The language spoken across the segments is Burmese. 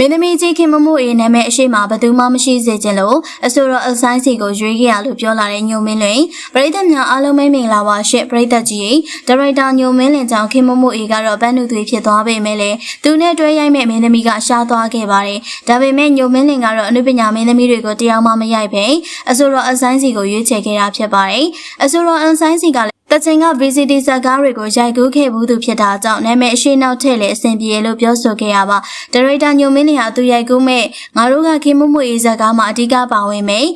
မင်းသမီးကြီးခင်မမို့အေးနာမည်အရှိမဘသူမှမရှိစေချင်လို့အဆိုတော်အဆိုင်စီကိုရွေးခဲ့ရလို့ပြောလာတဲ့ညိုမင်းလွင်ပရိသတ်များအားလုံးပဲမင်္ဂလာပါရှင့်ပရိသတ်ကြီးဒါရိုက်တာညိုမင်းလင်ကြောင့်ခင်မမို့အေးကတော့ဗန်းနုသွေးဖြစ်သွားပေမဲ့လည်းသူနဲ့တွဲရိုက်မဲ့မင်းသမီးကရှားသွားခဲ့ပါတယ်ဒါပေမဲ့ညိုမင်းလင်ကတော့အနုပညာမင်းသမီးတွေကိုတရားမှမရိုက်ပဲအဆိုတော်အဆိုင်စီကိုရွေးချယ်ခဲ့တာဖြစ်ပါတယ်အဆိုတော်အဆိုင်စီကလည်းတ ချင်က VCD ဇာတ်ကားတွေကိုရိုက်ကူးခဲ့ဘူးသူဖြစ်တာကြောင့်နာမည်အရှိနောက်ထည့်လေအဆင်ပြေလို့ပြောဆိုခဲ့ရပါဒါရိုက်တာညိုမင်းလင်ဟာသူရိုက်ကူးမဲ့ငါတို့ကခင်မမွေအေးဇာတ်ကားမှာအဓိကပါဝင်မယ်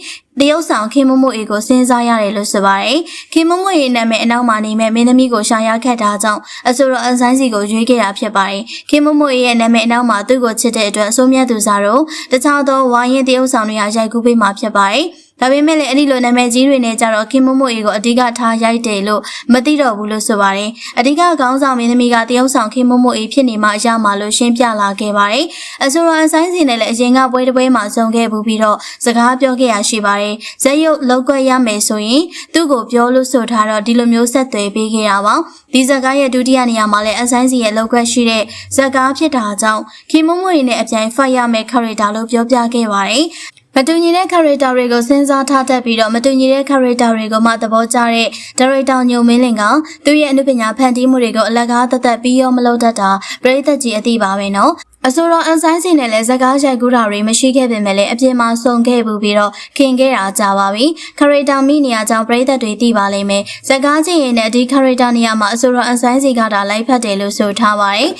တရုတ်ဆောင်ခင်မမွေအေးကိုစဉ်းစားရတယ်လို့ဆိုပါတယ်ခင်မမွေအေးနာမည်အနောက်မှာနေမဲ့မင်းသမီးကိုရှာရခတ်တာကြောင့်အဆိုတော်အန်ဆိုင်စီကိုရွေးခဲ့တာဖြစ်ပါတယ်ခင်မမွေအေးရဲ့နာမည်အနောက်မှာသူ့ကိုချစ်တဲ့အတွက်အစိုးမြတ်သူစားတို့တခြားသောဝိုင်းရင်တရုတ်ဆောင်တွေဟာရိုက်ကူးပေးမှာဖြစ်ပါတယ် ဒါပေမဲ့လည်းအဲ့ဒီလိုနာမည်ကြီးတွေနဲ့ကြတော့ခင်မမို့အေကိုအဓိကထားရိုက်တယ်လို့မသိတော့ဘူးလို့ဆိုပါတယ်။အဓိကခေါင်းဆောင်မင်းသမီးကတယောက်ဆောင်ခင်မမို့အေဖြစ်နေမှအရမှာလို့ရှင်းပြလာခဲ့ပါတယ်။အဆိုတော်အဆိုင်စီနဲ့လည်းအရင်ကပွဲတစ်ပွဲမှာဆုံခဲ့ဘူးပြီးတော့စကားပြောခဲ့ရရှိပါတယ်။ဇက်ရုပ်လောက်ကွက်ရမယ်ဆိုရင်သူ့ကိုပြောလို့ဆိုထားတော့ဒီလိုမျိုးဆက်သွယ်ပေးခဲ့တာပါ။ဒီဇက်ကားရဲ့ဒုတိယနေရာမှာလည်းအဆိုင်စီရဲ့လောက်ကွက်ရှိတဲ့ဇက်ကားဖြစ်တာကြောင့်ခင်မမို့အေနဲ့အပြိုင်ဖတ်ရမယ်ခရီတာလို့ပြောပြခဲ့ပါတယ်။ မတူညီတဲ့ character တွေကိုစဉ်းစားထားတတ်ပြီးတော့မတူညီတဲ့ character တွေကိုမှသဘောကျတဲ့ director ညိုမင်းလင်ကသူ့ရဲ့အနုပညာဖန်တီးမှုတွေကိုအလကားသက်သက်ပြီးရောမလုပ်တတ်တာပရိသတ်ကြီးအသိပါပဲနော်အဆိုတော်အန်ဆိုင်စင်နဲ့လည်းဇကားရိုက်ကူးတာတွေမရှိခဲ့ပေမဲ့လည်းအပြင်မှာစုံခဲ့ဘူးပြီးတော့ခင်ခဲ့တာကြပါပြီခရီတာမိနေရာကြောင့်ပရိသတ်တွေသိပါလိမ့်မယ်ဇကားချင်းရင်နဲ့ဒီခရီတာနေရာမှာအဆိုတော်အန်ဆိုင်စီကတာလိုက်ဖတ်တယ်လို့ဆိုထားပါတယ်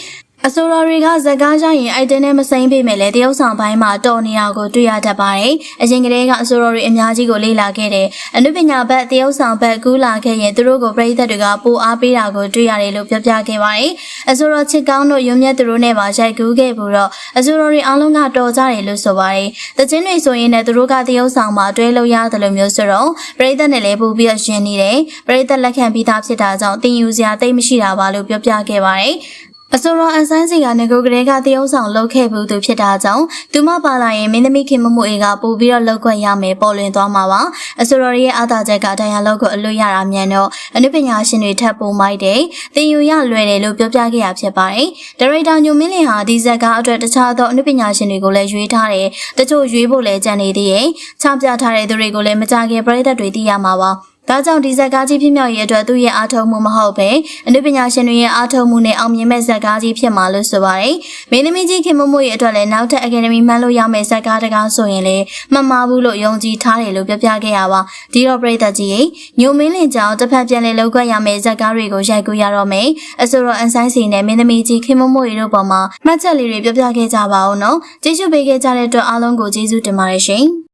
အဆိုတော်တွေကဇကားရရင်အိုက်တန်နဲ့မစိမ့်ပေမဲ့လည်းတရုတ်ဆောင်ပိုင်းမှာတော်နေတာကိုတွေ့ရတတ်ပါတယ်။အရင်ကတည်းကအဆိုတော်တွေအများကြီးကိုလေ့လာခဲ့တယ်။အနုပညာဘက်တရုတ်ဆောင်ဘက်ကူးလာခဲ့ရင်သူတို့ကိုပြည်သက်တွေကပိုအားပေးတာကိုတွေ့ရတယ်လို့ပြောပြခဲ့ပါတယ်။အဆိုတော်ချစ်ကောင်းတို့ရုံမြတ်သူတို့နဲ့ပါရိုက်ကူးခဲ့ပြီးတော့အဆိုတော်တွေအားလုံးကတော်ကြတယ်လို့ဆိုပါတယ်။တချင်းတွေဆိုရင်လည်းသူတို့ကတရုတ်ဆောင်မှာတွဲလို့ရတယ်လို့မျိုးဆိုတော့ပြည်သက်နဲ့လည်းပို့ပြီးရင်းနေတယ်။ပြည်သက်လက်ခံပြီးသားဖြစ်တာကြောင့်တင်ယူစရာတိတ်မရှိတာပါလို့ပြောပြခဲ့ပါတယ်။ အဆိုတော်အန်ဆန်းစီကငကိုကလေးကတရုံဆောင်လုပ်ခဲ့ဘူးသူဖြစ်တာကြောင့်သူမပါလာရင်မင်းသမီးခင်မမှုအေကပို့ပြီးတော့လောက်ခွင့်ရမယ်ပေါ်လွင်သွားမှာပါအဆိုတော်ရဲ့အားသာချက်ကဒိုင်ယာလောက်ကိုအလွတ်ရတာမြန်တော့အနုပညာရှင်တွေထပ်ပုံမိုက်တယ်တင်ယူရလွယ်တယ်လို့ပြောပြခဲ့ရဖြစ်ပါတယ်ဒါရိုက်တာညိုမင်းလင်ဟာဒီဇက်ကားအတွက်တခြားသောအနုပညာရှင်တွေကိုလည်းရွေးထားတယ်တချို့ရွေးဖို့လည်းကြံနေသေးတယ်ချပြထားတဲ့သူတွေကိုလည်းမကြခင်ပြည်သက်တွေသိရမှာပါ ဒါကြောင့်ဒီဇက်ကားကြီးဖြစ်မြောက်ရေးအတွက်သူ့ရဲ့အားထုတ်မှုမဟုတ်ပဲအနုပညာရှင်တွေရဲ့အားထုတ်မှုနဲ့အောင်မြင်မဲ့ဇက်ကားကြီးဖြစ်မှာလို့ဆိုပါတယ်။မင်းသမီးကြီးခင်မမို့ရဲ့အတွက်လည်းနောက်ထပ်အကယ်ဒမီမှန်းလို့ရမယ့်ဇက်ကားတကားဆိုရင်လည်းမမှားဘူးလို့ယုံကြည်ထားတယ်လို့ပြောပြခဲ့ရပါ။ဒီတော့ပြည်သက်ကြီးရဲ့ညိုမင်းလင်ကြောင့်တစ်ဖက်ပြန်လည်လောက်ခွင့်ရမယ့်ဇက်ကားတွေကိုရိုက်ကူးရတော့မယ်။အဆိုတော့အန်ဆိုင်စီနဲ့မင်းသမီးကြီးခင်မမို့ရဲ့တို့ပေါ်မှာမှတ်ချက်လေးတွေပြောပြခဲ့ကြပါဦးနော်။ကျေးဇူးပေးခဲ့ကြတဲ့အတွက်အားလုံးကိုကျေးဇူးတင်ပါတယ်ရှင်။